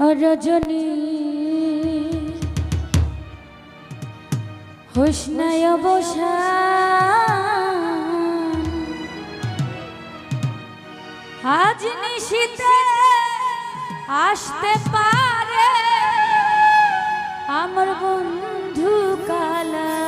রজনী হোসনায় বসা আজ নিশিতে আসতে পারে আমার বন্ধু কালা।